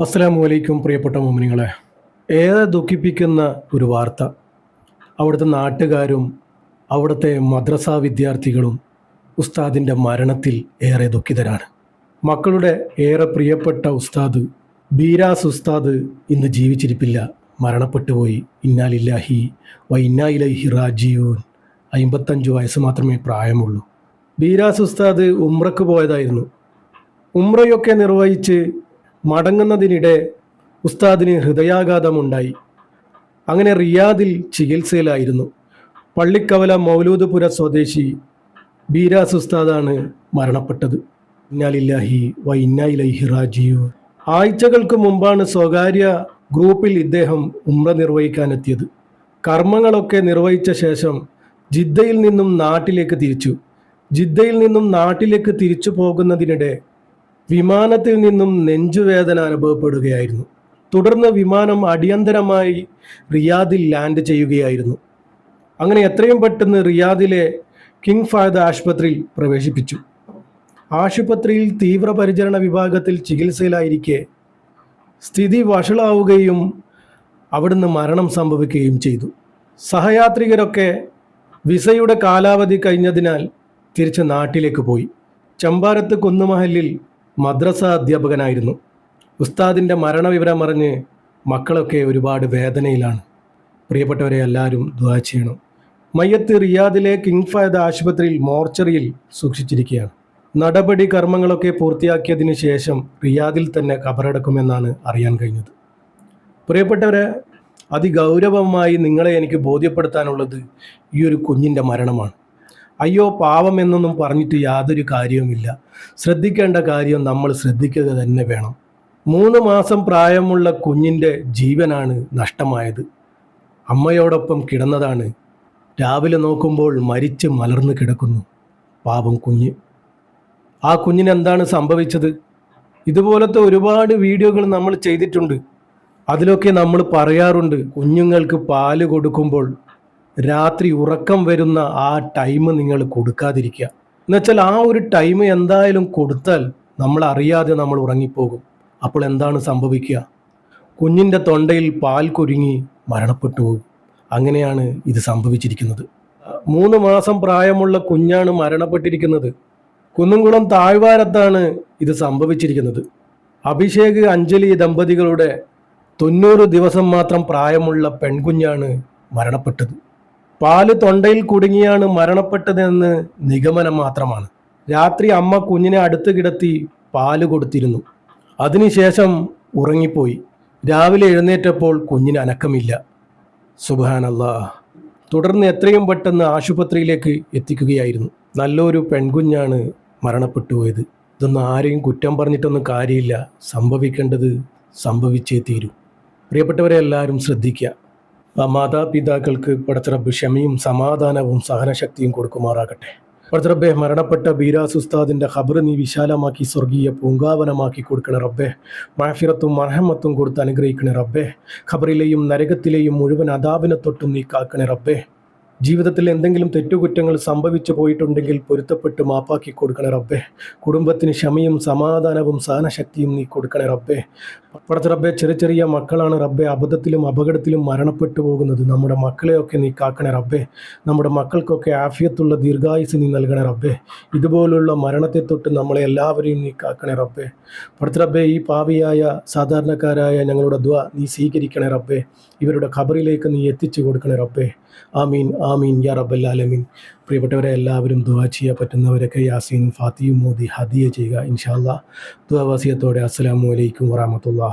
അസ്സലാമു വലൈക്കും പ്രിയപ്പെട്ട മോമിനിങ്ങളെ. ഏറെ ദുഃഖിപ്പിക്കുന്ന ഒരു വാർത്ത. അവിടുത്തെ നാട്ടുകാരും അവിടുത്തെ മദ്രസ വിദ്യാർത്ഥികളും ഉസ്താദിന്റെ മരണത്തിൽ ഏറെ ദുഃഖിതരാണ്. മക്കളുടെ ഏറെ പ്രിയപ്പെട്ട ഉസ്താദ് ബീരാസ് ഉസ്താദ് ഇന്ന് ജീവിച്ചിരിപ്പില്ല. മരണപ്പെട്ടുപോയി ഇന്നാലില്ലാഹി വ ഇന്നായിലൈഹി റാജീവൂൻ അമ്പത്തഞ്ച് വയസ്സ് മാത്രമേ പ്രായമുള്ളൂ. ബീരാസ് ഉസ്താദ് ഉമ്രക്ക് പോയതായിരുന്നു. ഉമ്രയൊക്കെ നിർവഹിച്ച് മടങ്ങുന്നതിനിടെ ഉസ്താദിന് ഹൃദയാഘാതമുണ്ടായി. അങ്ങനെ റിയാദിൽ ചികിത്സയിലായിരുന്നു. പള്ളിക്കവല മൗലൂദ്പുര സ്വദേശി ബീരാസ് ഉസ്താദാണ് മരണപ്പെട്ടത്. ഇന്നാലില്ലാഹി വ ഇന്നായിലൈഹി റാജീവ് ആഴ്ചകൾക്ക് മുമ്പാണ് സ്വകാര്യ ഗ്രൂപ്പിൽ ഇദ്ദേഹം ഉമ്ര നിർവഹിക്കാനെത്തിയത്. കർമ്മങ്ങളൊക്കെ നിർവഹിച്ച ശേഷം ജിദ്ദയിൽ നിന്നും നാട്ടിലേക്ക് തിരിച്ചു. ജിദ്ദയിൽ നിന്നും നാട്ടിലേക്ക് തിരിച്ചു പോകുന്നതിനിടെ വിമാനത്തിൽ നിന്നും നെഞ്ചുവേദന അനുഭവപ്പെടുകയായിരുന്നു. തുടർന്ന് വിമാനം അടിയന്തരമായി റിയാദിൽ ലാൻഡ് ചെയ്യുകയായിരുന്നു. അങ്ങനെ എത്രയും പെട്ടെന്ന് റിയാദിലെ കിങ് ഫഹദ് ആശുപത്രിയിൽ പ്രവേശിപ്പിച്ചു. ആശുപത്രിയിൽ തീവ്രപരിചരണ വിഭാഗത്തിൽ ചികിത്സയിലായിരിക്കെ സ്ഥിതി വഷളാവുകയും അവിടുന്ന് മരണം സംഭവിക്കുകയും ചെയ്തു. സഹയാത്രികരൊക്കെ വിസയുടെ കാലാവധി കഴിഞ്ഞതിനാൽ തിരിച്ച് നാട്ടിലേക്ക് പോയി. ചമ്പാരത്ത് കുന്നുമഹലിൽ മദ്രസ അധ്യാപകനായിരുന്നു. ഉസ്താദിന്റെ മരണവിവരം അറിഞ്ഞ് മക്കളൊക്കെ ഒരുപാട് വേദനയിലാണ്. പ്രിയപ്പെട്ടവരെ എല്ലാവരും ദ്വാ ചെയ്യണം. മയ്യത്ത് റിയാദിലെ കിങ് ഫയദ് ആശുപത്രിയിൽ മോർച്ചറിയിൽ സൂക്ഷിച്ചിരിക്കുകയാണ്. നടപടി കർമ്മങ്ങളൊക്കെ പൂർത്തിയാക്കിയതിന് ശേഷം റിയാദിൽ തന്നെ കബറടക്കുമെന്നാണ് അറിയാൻ കഴിഞ്ഞത്. പ്രിയപ്പെട്ടവരെ അതിഗൗരവമായി നിങ്ങളെ എനിക്ക് ബോധ്യപ്പെടുത്താനുള്ളത് ഈ ഒരു കുഞ്ഞിന്റെ മരണമാണ്. അയ്യോ പാവം എന്നൊന്നും പറഞ്ഞിട്ട് യാതൊരു കാര്യവുമില്ല. ശ്രദ്ധിക്കേണ്ട കാര്യം നമ്മൾ ശ്രദ്ധിക്കുക തന്നെ വേണം. മൂന്ന് മാസം പ്രായമുള്ള കുഞ്ഞിന്റെ ജീവനാണ് നഷ്ടമായത്. അമ്മയോടൊപ്പം കിടന്നതാണ്. രാവിലെ നോക്കുമ്പോൾ മരിച്ച് മലർന്നു കിടക്കുന്നു. പാപം കുഞ്ഞ്. ആ കുഞ്ഞിന് എന്താണ് സംഭവിച്ചത്? ഇതുപോലത്തെ ഒരുപാട് വീഡിയോകൾ നമ്മൾ ചെയ്തിട്ടുണ്ട്. അതിലൊക്കെ നമ്മൾ പറയാറുണ്ട് കുഞ്ഞുങ്ങൾക്ക് പാൽ കൊടുക്കുമ്പോൾ രാത്രി ഉറക്കം വരുന്ന ആ ടൈം നിങ്ങൾ കൊടുക്കാതിരിക്കുക. എന്നുവെച്ചാൽ ആ ഒരു ടൈം എന്തായാലും കൊടുത്താൽ നമ്മൾ അറിയാതെ നമ്മൾ ഉറങ്ങിപ്പോകും. അപ്പോൾ എന്താണ് സംഭവിക്കുക? കുഞ്ഞിന്റെ തൊണ്ടയിൽ പാൽ കുരുങ്ങി മരണപ്പെട്ടു പോകും. അങ്ങനെയാണ് ഇത് സംഭവിച്ചിരിക്കുന്നത്. മൂന്ന് മാസം പ്രായമുള്ള കുഞ്ഞാണ് മരണപ്പെട്ടിരിക്കുന്നത്. കുന്നുംകുളം താഴ്വാരത്താണ് ഇത് സംഭവിച്ചിരിക്കുന്നത്. അഭിഷേക് അഞ്ജലി ദമ്പതികളുടെ തൊണ്ണൂറ് ദിവസം മാത്രം പ്രായമുള്ള പെൺകുഞ്ഞാണ് മരണപ്പെട്ടത്. പാൽ തൊണ്ടയിൽ കുടുങ്ങിയാണ് മരണപ്പെട്ടതെന്ന് നിഗമനം മാത്രമാണ്. രാത്രി അമ്മ കുഞ്ഞിനെ അടുത്ത് കിടത്തി പാൽ കൊടുത്തിരുന്നു. അതിനുശേഷം ഉറങ്ങിപ്പോയി. രാവിലെ എഴുന്നേറ്റപ്പോൾ കുഞ്ഞിന് അനക്കമില്ല. സുബാനല്ലാ തുടർന്ന് എത്രയും പെട്ടെന്ന് ആശുപത്രിയിലേക്ക് എത്തിക്കുകയായിരുന്നു. നല്ലൊരു പെൺകുഞ്ഞാണ് മരണപ്പെട്ടു പോയത് ഇതൊന്നും ആരെയും കുറ്റം പറഞ്ഞിട്ടൊന്നും കാര്യമില്ല. സംഭവിക്കേണ്ടത് സംഭവിച്ചേ തീരൂ. പ്രിയപ്പെട്ടവരെ എല്ലാവരും ശ്രദ്ധിക്കുക. മാതാപിതാക്കൾക്ക് പടത്തറബ് ക്ഷമയും സമാധാനവും സഹനശക്തിയും കൊടുക്കുമാറാകട്ടെ. പടച്ചിറബെ മരണപ്പെട്ട ബീരാസ് ഉസ്താദിന്റെ ഖബർ നീ വിശാലമാക്കി സ്വർഗീയ പൂങ്കാവനമാക്കി കൊടുക്കണ റബ്ബെ. മഹഫിറത്തും മർഹമത്തും കൊടുത്ത് അനുഗ്രഹിക്കണേ റബ്ബെ. ഖബറിലെയും നരകത്തിലെയും മുഴുവൻ അതാപിനെ തൊട്ടും നീ കാക്കണേ റബ്ബെ. ജീവിതത്തിൽ എന്തെങ്കിലും തെറ്റുകുറ്റങ്ങൾ സംഭവിച്ചു പോയിട്ടുണ്ടെങ്കിൽ പൊരുത്തപ്പെട്ട് മാപ്പാക്കി കൊടുക്കണേ റബ്ബേ. കുടുംബത്തിന് ക്ഷമയും സമാധാനവും സഹനശക്തിയും നീ കൊടുക്കണേ റബ്ബേ. പടത്ത് റബ്ബെ ചെറിയ ചെറിയ മക്കളാണ് റബ്ബെ. അബദ്ധത്തിലും അപകടത്തിലും മരണപ്പെട്ടു പോകുന്നത് നമ്മുടെ മക്കളെയൊക്കെ നീ കാക്കണേ റബ്ബേ. നമ്മുടെ മക്കൾക്കൊക്കെ ആഫിയത്തുള്ള ദീർഘായുസ് നീ നൽകണേ റബ്ബേ. ഇതുപോലുള്ള മരണത്തെ തൊട്ട് നമ്മളെ എല്ലാവരെയും നീ കാക്കണേ റബ്ബേ. പടത്ത് റബ്ബെ ഈ പാവിയായ സാധാരണക്കാരായ ഞങ്ങളുടെ ദ്വ നീ സ്വീകരിക്കണേ റബ്ബേ. ഇവരുടെ ഖബറിലേക്ക് നീ എത്തിച്ചു കൊടുക്കണേ റബ്ബേ. ആമീൻ ആമീൻ യാ റബ്ബല്ലാലമീൻ പ്രിയപ്പെട്ടവരെ എല്ലാവരും ദുവാ ചെയ്യാൻ പറ്റുന്നവരൊക്കെ യാസീൻ ഫാത്തിയും മോദി ഹദിയ ചെയ്യുക ഇൻഷാല്ല ദുവാവാസിയത്തോടെ അസ്സലാമു അലൈക്കും വറഹമത്തുള്ള